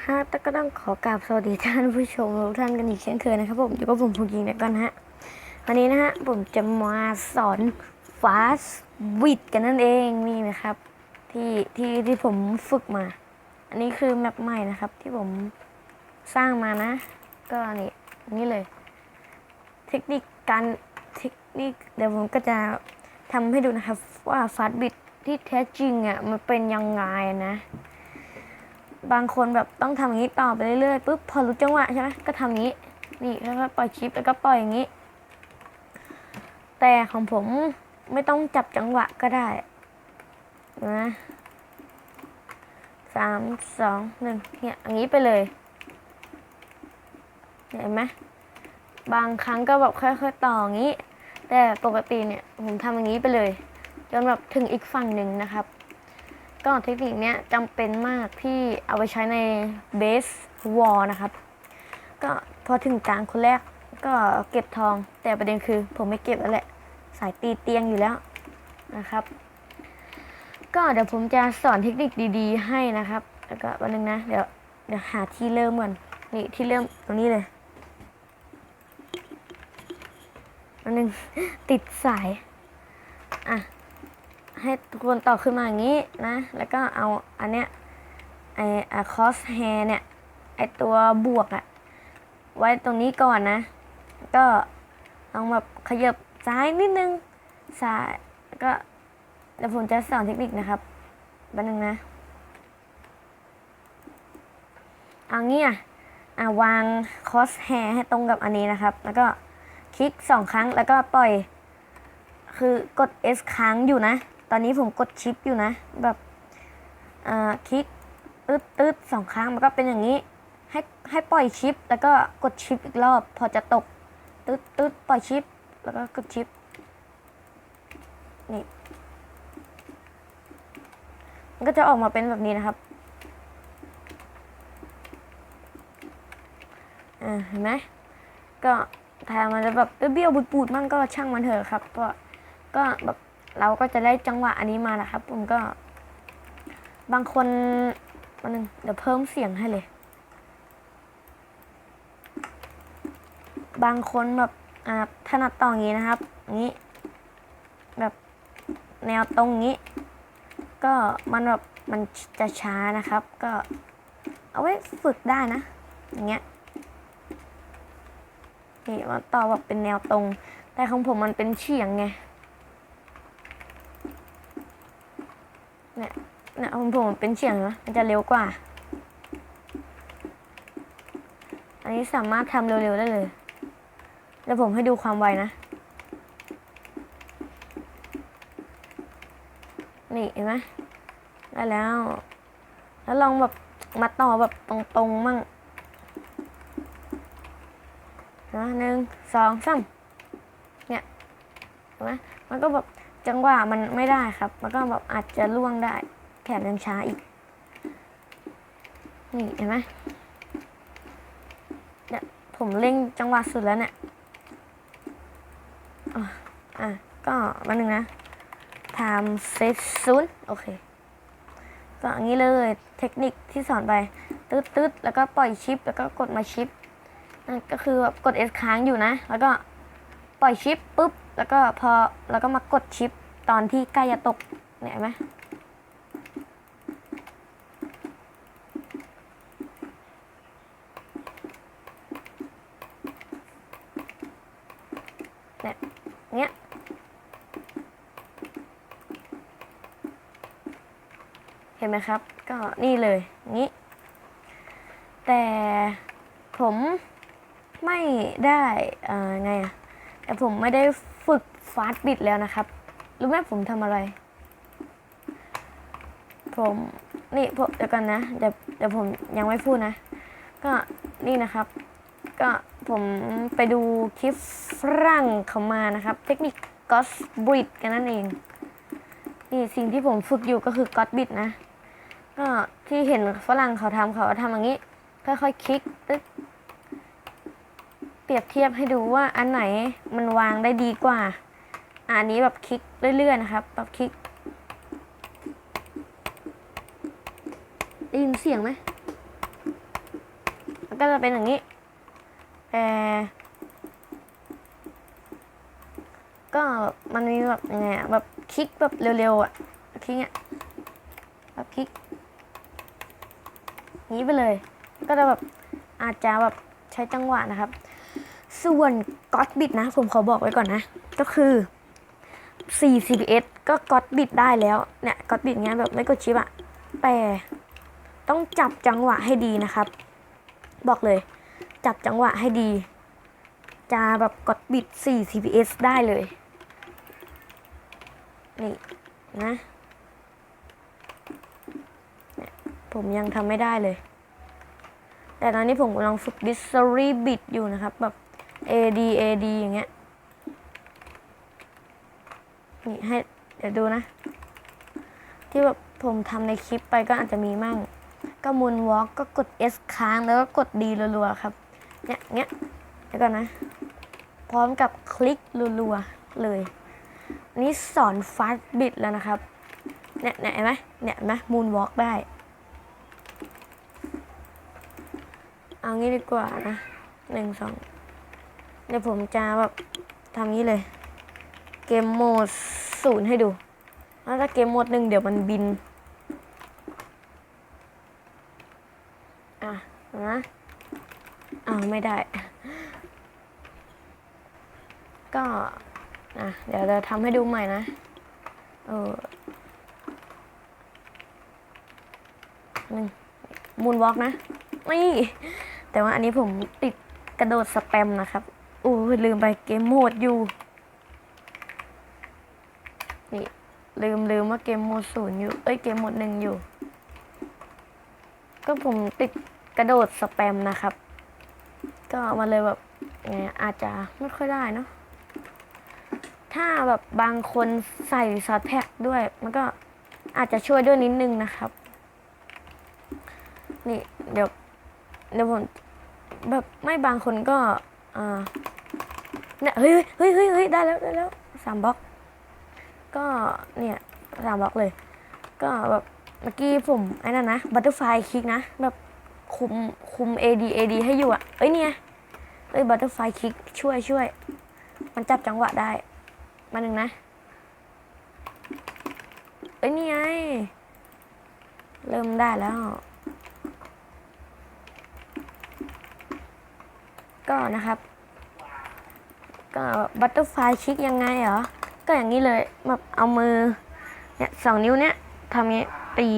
ฮะต่ก็ต้องขอกราบสวัสดีท่านผู้ชมทุกท่านกันอีกเช่นเคยนะครับผมอยู่กับผมภูกิงนะก่อนฮะ วันนี้นะฮะผมจะมาสอน fast w i t กันนั่นเองนี่นะครับ ที่ที่ที่ผมฝึกมา อันนี้คือแมปใหม่นะครับ ที่ผมสร้างมานะ ก็นี่นี่เลย เทคนิคการเทคนิคเดี๋ยวผมก็จะทำให้ดูนะครับว่า fast w i t ที่แท้จริงอะมันเป็นยังไงนะ บางคนแบบต้องทำอย่างนี้ต่อไปเรื่อยๆปุ๊บพอรู้จังหวะใช่ไหมก็ทำอย่างนี้ นี่แล้วก็ปล่อยคลิปแล้วก็ปล่อยอย่างนี้ แต่ของผมไม่ต้องจับจังหวะก็ได้นะสามสองหนึ่งเนี่ยอย่างนี้ไปเลยเห็นไหมบางครั้งก็แบบค่อยๆต่ออย่างนี้ แต่ปกติเนี่ยผมทำอย่างนี้ไปเลย จนแบบถึงอีกฝั่งหนึ่งนะครับ ก็เทคนิคเนี้ยจำเป็นมากที่เอาไปใช้ในเบสวอลนะครับ ก็พอถึงกลางคนแรกก็เก็บทอง แต่ประเด็นคือผมไม่เก็บแล้วแหละ สายตีเตียงอยู่แล้วนะครับ ก็เดี๋ยวผมจะสอนเทคนิคดีๆ ให้นะครับ แล้วก็วันนึงนะ เดี๋ยวเดี๋ยวหาที่เริ่มก่อนนี่ที่เริ่มตรงนี้เลยวันนึงติดสาย อะ ให้ทุกคนต่อขึ้นมาอย่างนี้นะ แล้วก็เอาอันเนี้ยไออะคอสแฮเนี่ย ไอตัวบวกอะไว้ตรงนี้ก่อนนะ ก็ลองแบบขยับซ้ายนิดนึงซ้ายก็เดี๋ยวผมจะสอนเทคนิคนะครับบันนึงนะเอางี้อะอะวางคอสแฮให้ตรงกับอันนี้นะครับ แล้วก็คลิกสองครั้งแล้วก็ปล่อย คือกด S ค้างอยู่นะ ตอนนี้ผมกดชิปอยู่นะ แบบอ่าคลิกตืดตืดสองครั้งมันก็เป็นอย่างนี้ ให้ให้ปล่อยชิป แล้วก็กดชิปอีกรอบ พอจะตกตืดตืดปล่อยชิป แล้วก็กดชิปนี่มันก็จะออกมาเป็นแบบนี้นะครับอ่าเห็นไหมก็ทางมันจะแบบเบี้ยวๆบูดๆมั่งก็ช่างมันเถอะครับก็ก็แบบ เราก็จะได้จังหวะอันนี้มานะครับ ผมก็ บางคนวันหนึ่งเดี๋ยวเพิ่มเสียงให้เลย บางคนแบบอ่าถนัดต่ออย่างนี้นะครับอย่างนี้แบบแนวตรงนี้ ก็มันแบบมันจะช้านะครับ ก็เอาไว้ฝึกได้นะ อย่างเงี้ยนี่มาต่อแบบเป็นแนวตรง แต่ของผมมันเป็นเฉียงไง เนี่ยเนี่ยของผมเป็นเฉียงนะมันจะเร็วกว่า อันนี้สามารถทำเร็วๆได้เลยเดี๋ยวผมให้ดูความไวนะ นี่เห็นไหมได้แล้ว แล้วลองแบบมาต่อแบบตรงๆมั่งนะหนึ่งสองสามเนี่ยเห็นไหมมันก็แบบ จังหวะมันไม่ได้ครับ มันก็แบบอาจจะล่วงได้แถมยังช้าอีก นี่เห็นไหมเนี่ยผมเร่งจังหวะสุดแล้วเนี่ยอะอะก็วันหนึ่งนะทำเซตศูนย์โอเค ก็อย่างนี้เลยเทคนิคที่สอนไปตืดตืดแล้วก็ปล่อยชิป แล้วก็กดมาชิปนั่นก็คือแบบกด S ค้างอยู่นะ แล้วก็ปล่อยชิปปุ๊บ แล้วก็พอแล้วก็มากดชิปตอนที่ใกล้จะตกเนี่ยเห็นไหมเนี่ยเนี้ยเห็นไหมครับ ก็นี่เลยนี้ แต่ผมไม่ได้อ่อไงอะแต่ผมไม่ได้ ฟาสต์บิดแล้วนะครับ รู้ไหมผมทำอะไร ผมนี่เดี๋ยวกันนะเดี๋ยวเดี๋ยวผมยังไม่พูดนะ ก็นี่นะครับ ก็ผมไปดูคลิปฝรั่งเขามานะครับ เทคนิคก็สบิดกันนั่นเอง นี่สิ่งที่ผมฝึกอยู่ก็คือก็สบิดนะ ก็ที่เห็นฝรั่งเขาทำเขาทำอย่างนี้ ค่อยๆคลิกตึ๊กเปรียบเทียบให้ดูว่าอันไหนมันวางได้ดีกว่า อันนี้แบบคลิกเรื่อยๆนะครับ แบบคลิกได้ยินเสียงไหมก็จะเป็นอย่างนี้แต่ก็มันมีแบบยังไงอะแบบคลิกแบบเร็วๆอะคลิกเนี่ยแบบคลิกนี้ไปเลย ก็จะแบบอาจจะแบบใช้จังหวะนะครับ ส่วนก็อดบิดนะ ผมขอบอกไว้ก่อนนะ ก็คือ 4 CPS ก็ก็อดบิดได้แล้ว เนี่ยก็อดบิดเงี้ยแบบไม่กดชิปอะแต่ต้องจับจังหวะให้ดีนะครับ บอกเลย จับจังหวะให้ดี จะแบบกดบิด 4 CPS ได้เลย นี่นะเนี่ยผมยังทำไม่ได้เลย แต่ตอนนี้ผมกำลังฝึก d i s c o v e r y bit อยู่นะครับ แบบ AD AD อย่างเงี้ย นี่ให้เดี๋ยวดูนะ ที่แบบผมทำในคลิปไปก็อาจจะมีมั่ง ก็มูนวอล์กก็กด S ค้างแล้วก็กด D รัวๆครับ เนี่ยเงี้ยเดี๋ยวก่อนนะ พร้อมกับคลิกรัวๆเลยอันนี้สอนฟาสบิดแล้วนะครับ เนี่ยเนี่ยเห็นไหมเนี่ยเห็นไหมมูนวอล์กได้ เอางี้ดีกว่านะหนึ่งสองเดี๋ยวผมจะแบบทำงี้เลย เกมโหมดศูนย์ให้ดูแล้วถ้าเกมโหมดหนึ่งเดี๋ยวมันบิน อะนะอ้าวไม่ได้ ก็อะเดี๋ยวเราทำให้ดูใหม่นะ เออหนึ่งมูนวอล์กนะนี่แต่ว่าอันนี้ผมติดกระโดดสแปมนะครับอู้ลืมไปเกมโหมดอยู่ นี่ ลืมลืมว่าเกมโหมดศูนย์อยู่ เอ้ยเกมโหมดหนึ่งอยู่ ก็ผมติดกระโดดสแปมนะครับ ก็มันเลยแบบไงอาจจะไม่ค่อยได้เนาะ ถ้าแบบบางคนใส่ซอสแพ็กด้วย มันก็อาจจะช่วยด้วยนิดนึงนะครับ นี่เดี๋ยวเดี๋ยวผมแบบไม่บางคนก็ อ่าเนี่ยเฮ้ยเฮ้ยเฮ้ยเฮ้ยได้แล้วได้แล้วสามบล็อก ก็เนี่ยสามบล็อกเลย ก็แบบเมื่อกี้ผมไอ้นั่นนะบัตเตอร์ไฟคลิกนะ แบบคุมคุม AD AD ให้อยู่อะเอ้ยเนี่ยเอ้ยบัตเตอร์ไฟคลิกช่วยช่วย มันจับจังหวะได้ มาหนึ่งนะ เอ้ยนี่ไง เริ่มได้แล้ว ก็นะครับ ก็บัตเตอร์ไฟคลิกยังไงเหรอ ก็อย่างนี้เลยแบบเอามือเนี่ยสองนิ้วเนี่ยทำงี้ตี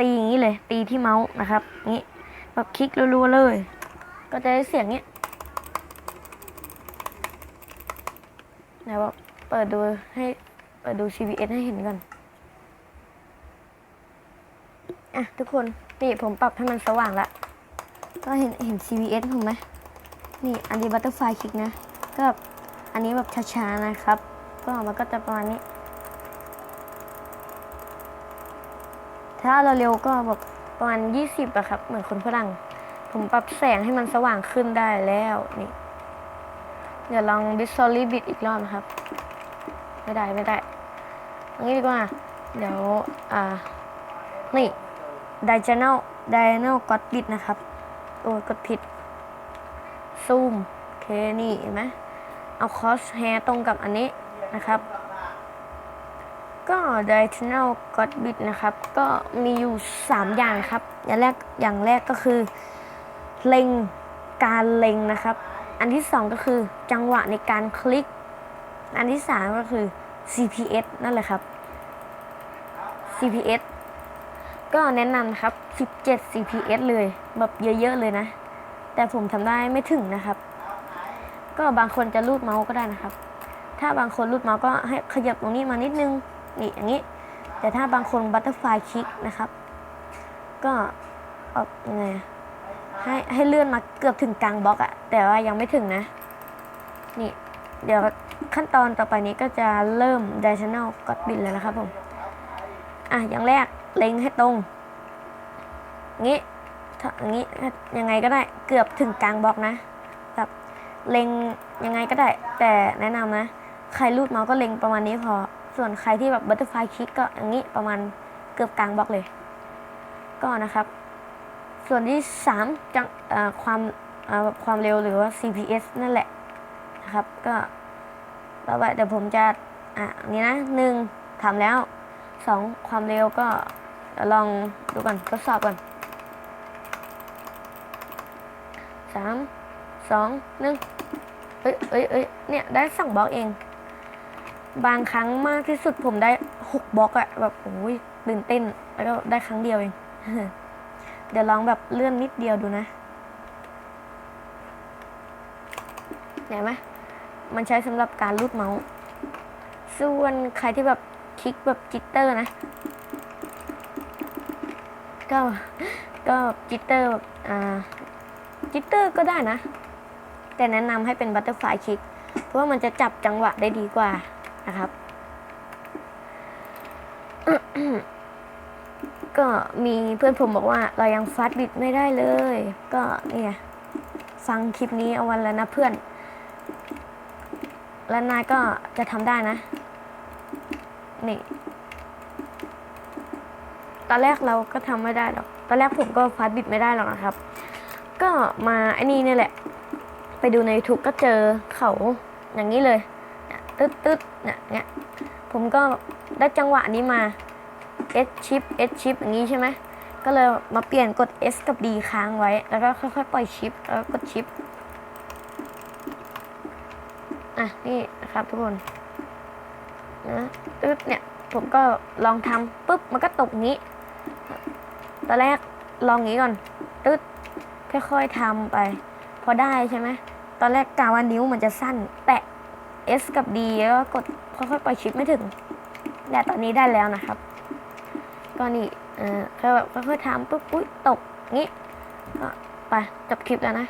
ตีอย่างนี้เลย ตีที่เมาส์นะครับงี้แบบคลิกรัวๆเลย ก็จะได้เสียงเนี้ยเดี๋ยวแบบเปิดดูให้เปิดดู CVS ให้เห็นก่อนอะทุกคนนี่ผมปรับให้มันสว่างละก็เห็นเห็น CVS ผมไหมนี่อันนี้บัตเตอร์ไฟคลิกนะ ก็แบบ อันนี้แบบช้าๆนะครับก็มันก็จะประมาณนี้ ถ้าเราเร็วก็แบบประมาณ 20อะครับ เหมือนคนฝรั่ง ผมปรับแสงให้มันสว่างขึ้นได้แล้วนี่เดี๋ยวลอง d i s o l i b i t อีกรอบนะครับ ไม่ได้ไม่ได้เอันนี้ดีกว่า เดี๋ยว อ่า นี่ diagonal diagonal got bit นะครับ โอ้ยกดผิด ซูม โอเค นี่เห็นไหม เอา cross hair ตรงกับอันนี้นะครับ ก็ diagonal got bit นะครับ ก็มีอยู่ 3 อย่างครับ อย่างแรกอย่างแรกก็คือเล็งการเล็งนะครับ อันที่ 2 ก็คือจังหวะในการคลิก อันที่ 3 ก็คือ CPS นั่นแหละครับ CPS ก็แนะนำครับ 17 CPS เลย แบบเยอะ ๆ เลยนะ แต่ผมทำได้ไม่ถึงนะครับ ก็บางคนจะรูดเมาส์ก็ได้นะครับ ถ้าบางคนรูดเมาส์ก็ให้ขยับตรงนี้มานิดนึงนี่อย่างนี้ แต่ถ้าบางคนบัตเตอร์ไฟคลิกนะครับ ก็ออกยังไงให้ให้เลื่อนมาเกือบถึงกลางบล็อกอะแต่ว่ายังไม่ถึงนะ นี่เดี๋ยวขั้นตอนต่อไปนี้ก็จะเริ่ม diagonal กดบิดแล้วนะครับผม อะอย่างแรกเล็งให้ตรงงี้ถ้าอย่างงี้ยังไงก็ได้เกือบถึงกลางบล็อกนะ เล็งยังไงก็ได้ แต่แนะนำนะ ใครรูดเมาส์ก็เล็งประมาณนี้พอ ส่วนใครที่แบบบัตเตอร์ไฟคลิกก็อย่างนี้ประมาณเกือบกลางบล็อกเลย ก็นะครับ ส่วนที่สามจังความความเร็วหรือว่า CPS นั่นแหละนะครับ ก็ต่อไปเดี๋ยวผมจะอะอันนี้นะหนึ่งทำแล้วสองความเร็วก็ลองดูก่อนทดสอบก่อนสาม สองหนึ่งเอ้ยเอ้ยเอ้ยเนี่ยได้สองบล็อกเอง บางครั้งมากที่สุดผมได้หกบล็อกอะแบบโอ้ยตื่นเต้น แล้วก็ได้ครั้งเดียวเอง เดี๋ยวลองแบบเลื่อนนิดเดียวดูนะเห็นไหมมันใช้สำหรับการลูดเมาส์ ส่วนใครที่แบบคลิกแบบจิตเตอร์นะ ก็ก็จิตเตอร์แบบอ่าจิตเตอร์ก็ได้นะ แต่แนะนำให้เป็นบัตเตอร์ฟลายคลิก เพราะว่ามันจะจับจังหวะได้ดีกว่านะครับ ก็มีเพื่อนผมบอกว่าเรายังฟาสต์บิดไม่ได้เลย ก็เนี่ยฟังคลิปนี้เอาวันแล้วนะเพื่อน แล้วนายก็จะทำได้นะ นี่ตอนแรกเราก็ทำไม่ได้หรอก ตอนแรกผมก็ฟาสต์บิดไม่ได้หรอกนะครับ ก็มาไอ้นี่นี่แหละ ไปดูใน YouTube ก็เจอเขาอย่างนี้เลยเนี่ยตึ๊ดตึ๊ดเนี่ยเงี้ยผมก็ได้จังหวะนี้มา S chip S chip อย่างนี้ใช่ไหมก็เลยมาเปลี่ยนกด S กับ D ค้างไว้ แล้วก็ค่อยๆ ปล่อยชิปแล้วกกดชิปอะนี่นะครับทุกคนนะตึ๊ดเนี่ยผมก็ลองทำปุ๊บมันก็ตกงี้ ตอนแรกลองงี้ก่อนตึ๊ดค่อยๆทำไป พอได้ใช่ไหมตอนแรกกาว่านิ้วมันจะสั้น แตะ S กับ D แล้วก็กดค่อยๆปล่อยชิปไม่ถึงแต่ตอนนี้ได้แล้วนะครับ ก็นี่เออแค่แบบค่อยๆทำปุ๊บปุ๊บตกงี้ก็ไปจบคลิปแล้วนะ